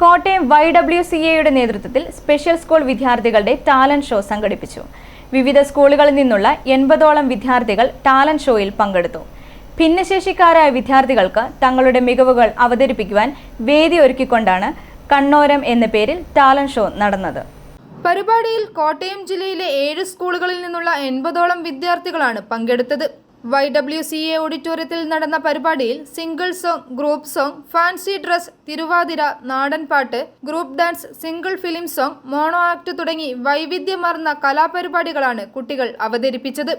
Kottayam Y W C എയുടെ നേതൃത്വത്തിൽ special school വിദ്യാർത്ഥികളുടെ ടാലന്റ് ഷോ സംഘടിപ്പിച്ചു. വിവിധ സ്കൂളുകളിൽ നിന്നുള്ള എൺപതോളം വിദ്യാർത്ഥികൾ ടാലന്റ് ഷോയിൽ പങ്കെടുത്തു. ഭിന്നശേഷിക്കാരായ വിദ്യാർത്ഥികൾക്ക് തങ്ങളുടെ മികവുകൾ അവതരിപ്പിക്കുവാൻ വേദി ഒരുക്കിക്കൊണ്ടാണ് കണ്ണോരം എന്ന പേരിൽ ടാലന്റ് ഷോ നടന്നത്. പരിപാടിയിൽ കോട്ടയം ജില്ലയിലെ ഏഴ് സ്കൂളുകളിൽ നിന്നുള്ള എൺപതോളം വിദ്യാർത്ഥികളാണ് പങ്കെടുത്തത്. വൈ ഡബ്ല്യു സി എ ഓഡിറ്റോറിയത്തിൽ നടന്ന പരിപാടിയിൽ single song group song fancy dress Thiruvathira നാടൻ പാട്ട് group dance single film song mono act തുടങ്ങി വൈവിധ്യമാർന്ന കലാപരിപാടികളാണ് കുട്ടികൾ അവതരിപ്പിച്ചത്.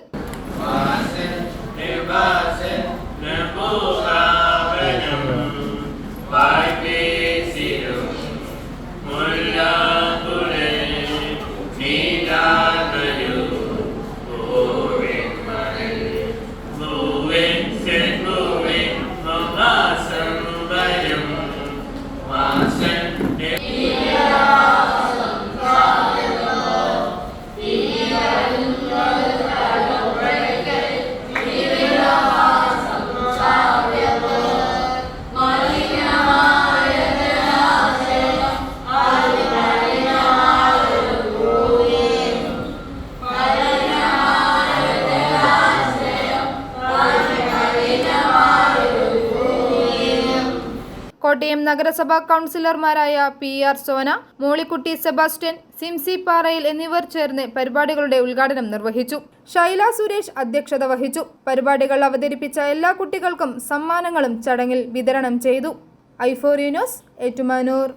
കോട്ടയം നഗരസഭാ കൗൺസിലർമാരായ പി ആർ സോന മോളിക്കുട്ടി സെബാസ്റ്റ്യൻ സിംസി പാറയിൽ എന്നിവർ ചേർന്ന് പരിപാടികളുടെ ഉദ്ഘാടനം നിർവഹിച്ചു. ശൈല സുരേഷ് അധ്യക്ഷത വഹിച്ചു. പരിപാടികൾ അവതരിപ്പിച്ച എല്ലാ കുട്ടികൾക്കും സമ്മാനങ്ങളും ചടങ്ങിൽ വിതരണം ചെയ്തു. ഐഫോറിയനോസ് ഏറ്റുമാനൂർ.